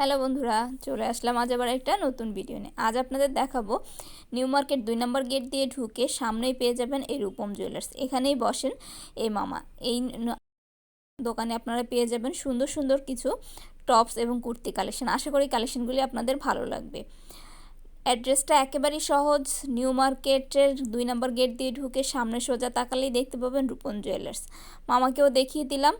Hello বন্ধুরা, চলে আসলাম আজ আবার একটা নতুন ভিডিও নিয়ে। আজ আপনাদের দেখাবো নিউ মার্কেট দুই নম্বর গেট দিয়ে ঢুকে সামনেই পেয়ে যাবেন এই রূপম জুয়েলার্স। এখানেই বসেন এই মামা। এই দোকানে আপনারা পেয়ে যাবেন সুন্দর সুন্দর কিছু টপস এবং কুর্তি কালেকশন। আশা করি কালেকশনগুলি আপনাদের ভালো লাগবে। অ্যাড্রেসটা একেবারেই সহজ, নিউ মার্কেটের দুই নম্বর গেট দিয়ে ঢুকে সামনে সোজা তাকালেই দেখতে পাবেন রূপন জুয়েলার্স। মামাকেও দেখিয়ে দিলাম।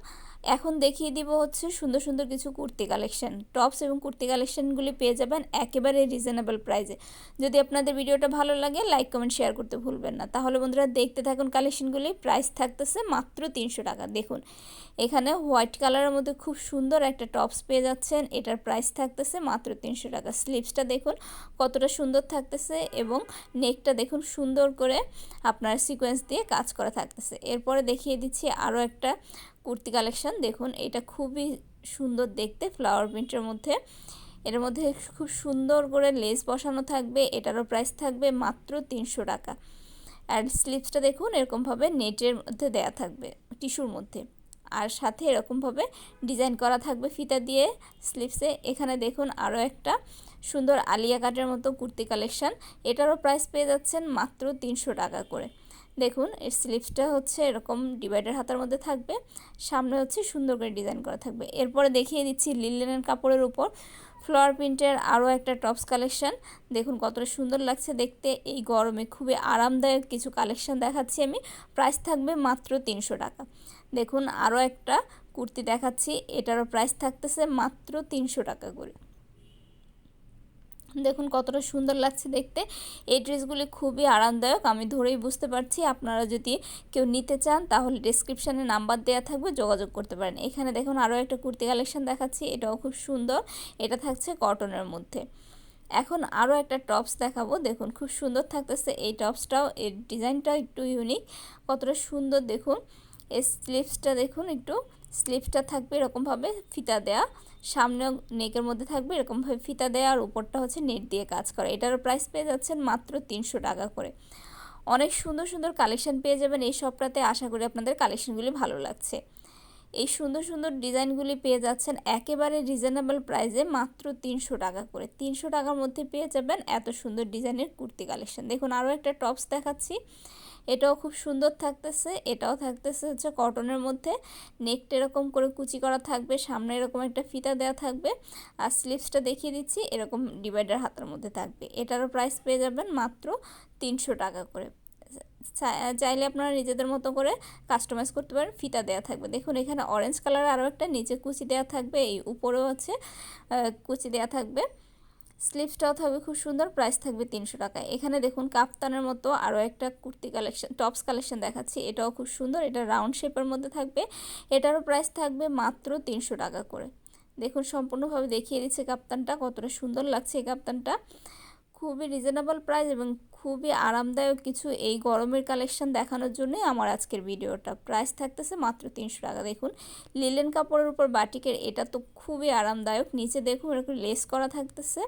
এখন দেখিয়ে দিব হচ্ছে সুন্দর সুন্দর কিছু কুর্তি কালেকশন। টপস এবং কুর্তি কালেকশনগুলি পেয়ে যাবেন একেবারে রিজনেবল প্রাইসে যদি আপনাদের ভিডিওটা ভালো লাগে লাইক কমেন্ট শেয়ার করতে ভুলবেন না। তাহলে বন্ধুরা দেখতে থাকুন কালেকশনগুলি প্রাইস থাকতেছে মাত্র তিনশো টাকা। দেখুন, এখানে হোয়াইট কালারের মধ্যে খুব সুন্দর একটা টপস পেয়ে যাচ্ছেন। এটার প্রাইস থাকতেছে মাত্র তিনশো টাকা। স্লিভসটা দেখুন কতটা সুন্দর থাকতেছে এবং নেকটা দেখুন সুন্দর করে আপনার সিকোয়েন্স দিয়ে কাজ করা থাকতেছে। এরপরে দেখিয়ে দিচ্ছি আরও একটা কুর্তি কালেকশন। দেখুন, এটা খুবই সুন্দর দেখতে ফ্লাওয়ার প্রিন্টের মধ্যে। এর মধ্যে খুব সুন্দর করে লেস বসানো থাকবে, এটারও প্রাইস থাকবে মাত্র তিনশো টাকা। আর স্লিপসটা দেখুন, এরকমভাবে নেটের মধ্যে দেয়া থাকবে টিস্যুর মধ্যে। আর সাথে এরকমভাবে ডিজাইন করা থাকবে ফিতা দিয়ে স্লিপসে এখানে দেখুন, আরও একটা সুন্দর আলিয়া কাটের মতো কুর্তি কালেকশন। এটারও প্রাইস পেয়ে যাচ্ছেন মাত্র তিনশো টাকা করে। দেখুন, এর স্লিপসটা হচ্ছে এরকম ডিভাইডার হাতার মধ্যে থাকবে। সামনে হচ্ছে সুন্দর করে ডিজাইন করা থাকবে। এরপরে দেখিয়ে দিচ্ছি লিলেনের কাপড়ের উপর। ফ্লোয়ার প্রিন্টের আরও একটা টপস কালেকশন দেখুন, কতটা সুন্দর লাগছে দেখতে। এই গরমে খুবই আরামদায়ক কিছু কালেকশান দেখাচ্ছি আমি। প্রাইস থাকবে মাত্র তিনশো টাকা। দেখুন, আরও একটা কুর্তি দেখাচ্ছি। এটারও প্রাইস থাকতেছে মাত্র তিনশো টাকা করে। দেখুন কতটা সুন্দর লাগছে দেখতে। এই ড্রেসগুলি খুবই আরামদায়ক, আমি ধরেই বুঝতে পারছি। আপনারা যদি কেউ নিতে চান, তাহলে ডিসক্রিপশানে নাম্বার দেওয়া থাকবে, যোগাযোগ করতে পারেন। এখানে দেখুন আরও একটা কুর্তি কালেকশন দেখাচ্ছি, এটাও খুব সুন্দর। এটা থাকছে কটনের মধ্যে। এখন আরও একটা টপস দেখাবো, দেখুন খুব সুন্দর থাকতেছে। এই টপসটাও এর ডিজাইনটা একটু ইউনিক কতটা সুন্দর দেখুন। এই স্লিপসটা দেখুন, একটু স্লিপসটা থাকবে এরকমভাবে ফিতা দেয়া। সামনে নেকের মধ্যে থাকবে এরকমভাবে ফিতা দেয়া আর উপরটা হচ্ছে নেট দিয়ে কাজ করা। এটারও প্রাইস পেয়ে যাচ্ছেন মাত্র তিনশো টাকা করে। অনেক সুন্দর সুন্দর কালেকশন পেয়ে যাবেন এই সবটাতে আশা করি আপনাদের কালেকশনগুলি ভালো লাগছে। এই সুন্দর সুন্দর ডিজাইনগুলি পেয়ে যাচ্ছেন একেবারে রিজনেবল প্রাইসে মাত্র তিনশো টাকা করে। তিনশো টাকার মধ্যে পেয়ে যাবেন এত সুন্দর ডিজাইনের কুর্তি কালেকশন। দেখুন, আরও একটা টপস দেখাচ্ছি। এটাও খুব সুন্দর থাকতেছে। এটাও থাকতেছে হচ্ছে কটনের মধ্যে। নেকটা এরকম করে কুচি করা থাকবে। সামনে এরকম একটা ফিতা দেওয়া থাকবে। আর স্লিভসটা দেখিয়ে দিচ্ছি, এরকম ডিভাইডার হাতের মধ্যে থাকবে। এটারও প্রাইস পেয়ে যাবেন মাত্র তিনশো টাকা করে। চাইলে আপনারা নিজেদের মতো করে কাস্টমাইজ করতে পারেন, ফিতা দেওয়া থাকবে। দেখুন, এখানে অরেঞ্জ কালার আরও একটা, নিচে কুচি দেওয়া থাকবে, এই উপরেও হচ্ছে কুচি দেওয়া থাকবে। স্লিভসটাও থাকবে খুব সুন্দর প্রাইস থাকবে তিনশো টাকা এখানে দেখুন কাপ্তানের মতো আরও একটা কুর্তি কালেকশন টপস কালেকশন দেখাচ্ছি, এটাও খুব সুন্দর, এটা রাউন্ড শেপের মধ্যে থাকবে, এটারও প্রাইস থাকবে মাত্র তিনশো টাকা করে। দেখুন, সম্পূর্ণভাবে দেখিয়ে দিচ্ছে কাপ্তানটা কতটা সুন্দর লাগছে এই কাপ্তানটা খুবই রিজনেবল প্রাইস এবং খুবই আরামদায়ক কিছু এই গরমের কালেকশন দেখানোর জন্যই আমার আজকের ভিডিওটা প্রাইস থাকতেছে মাত্র তিনশো টাকা। দেখুন লিলেন কাপড়ের উপর বাটিকের এটা তো খুবই আরামদায়ক। নিচে দেখুন, এরকম লেস করা থাকতেছে।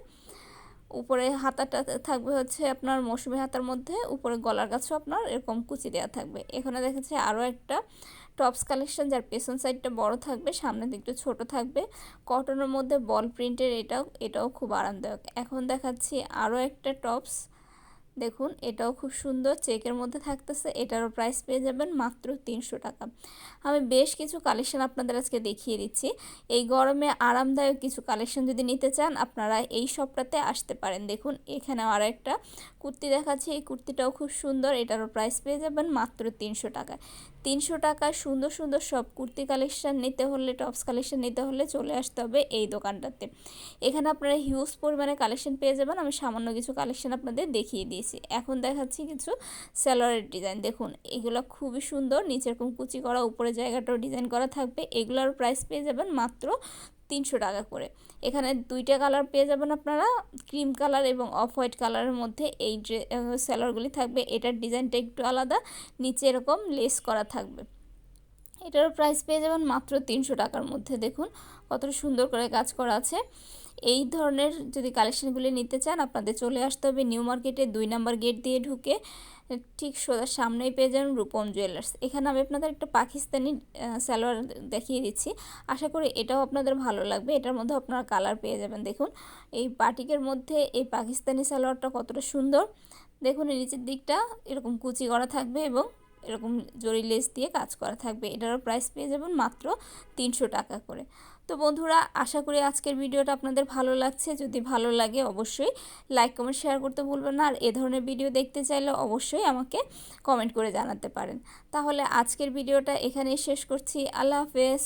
উপরে হাতাটা থাকবে হচ্ছে আপনার মৌসুমি হাতার মধ্যে, উপরে গলার কাছেও আপনার এরকম কুচি দেওয়া থাকবে। এখানে দেখাচ্ছে আরও একটা টপস কালেকশন যার পেছন সাইডটা বড় থাকবে, সামনের দিকটা ছোট থাকবে। কটনের মধ্যে বল প্রিন্টের এটাও এটাও খুব আরামদায়ক। এখন দেখাচ্ছি আরও একটা টপস দেখুন, এটাও খুব সুন্দর। চেকের মধ্যে থাকতেছে, এটারও প্রাইস পেয়ে যাবেন মাত্র তিনশো টাকা। আমি বেশ কিছু কালেকশন আপনাদের আজকে দেখিয়ে দিচ্ছি। এই গরমে আরামদায়ক কিছু কালেকশন যদি নিতে চান, আপনারা এই সবটাতে আসতে পারেন। দেখুন এখানে আর একটা কুর্তি দেখাচ্ছি। এই কুর্তিটাও খুব সুন্দর, এটারও প্রাইস পেয়ে যাবেন মাত্র তিনশো টাকায়। তিনশো টাকায় সুন্দর সুন্দর সব কুর্তি কালেকশান নিতে হলে টপস কালেকশান নিতে হলে চলে আসতে হবে এই দোকানটাতে। এখানে আপনারা হিউজ পরিমাণে কালেকশন পেয়ে যাবেন। আমি সামান্য কিছু কালেকশন আপনাদের দেখিয়ে দিয়েছি। এখন দেখাচ্ছি কিছু স্যালোয়ারের ডিজাইন। দেখুন, এগুলো খুবই সুন্দর। নিচের এরকম কুচি করা, উপরে জায়গাটাও ডিজাইন করা থাকবে। এগুলোর প্রাইস পেয়ে যাবেন মাত্র তিনশো টাকা করে। এখানে দুইটা কালার পেয়ে যাবেন আপনারা, ক্রিম কালার এবং অফ হোয়াইট কালারের মধ্যে এই স্যালোয়ারগুলি থাকবে। এটার ডিজাইনটা একটু আলাদা। নিচে এরকম লেস করা থাকবে। এটারও প্রাইস পেয়ে যাবেন মাত্র তিনশো টাকার মধ্যে। দেখুন কতটা সুন্দর করে কাজ করা আছে। এই ধরনের যদি কালেকশনগুলি নিতে চান, আপনাদের চলে আসতে হবে নিউ মার্কেটে দুই নাম্বার গেট দিয়ে ঢুকে ঠিক সোজা সামনেই পেয়ে যাবেন রূপম জুয়েলার্স এখানে আমি আপনাদের একটা পাকিস্তানি সালোয়ার দেখিয়ে দিচ্ছি। আশা করি এটাও আপনাদের ভালো লাগবে। এটার মধ্যে আপনারা কালার পেয়ে যাবেন। দেখুন এই বাটিকের মধ্যে এই পাকিস্তানি সালোয়ারটা কতটা সুন্দর। দেখুন এই নিচের দিকটা এরকম কুচি করা থাকবে এবং এরকম জরি লেস দিয়ে কাজ করা থাকবে। এটারও প্রাইস পেয়ে যাবেন মাত্র তিনশো টাকা করে। তো বন্ধুরা, আশা করি আজকের ভিডিওটা আপনাদের ভালো লাগছে। যদি ভালো লাগে অবশ্যই লাইক কমেন্ট শেয়ার করতে ভুলবেন না। আর এ ধরনের ভিডিও দেখতে চাইলে অবশ্যই আমাকে কমেন্ট করে জানাতে পারেন। তাহলে আজকের ভিডিওটা এখানেই শেষ করছি। আল্লাহ হাফেজ।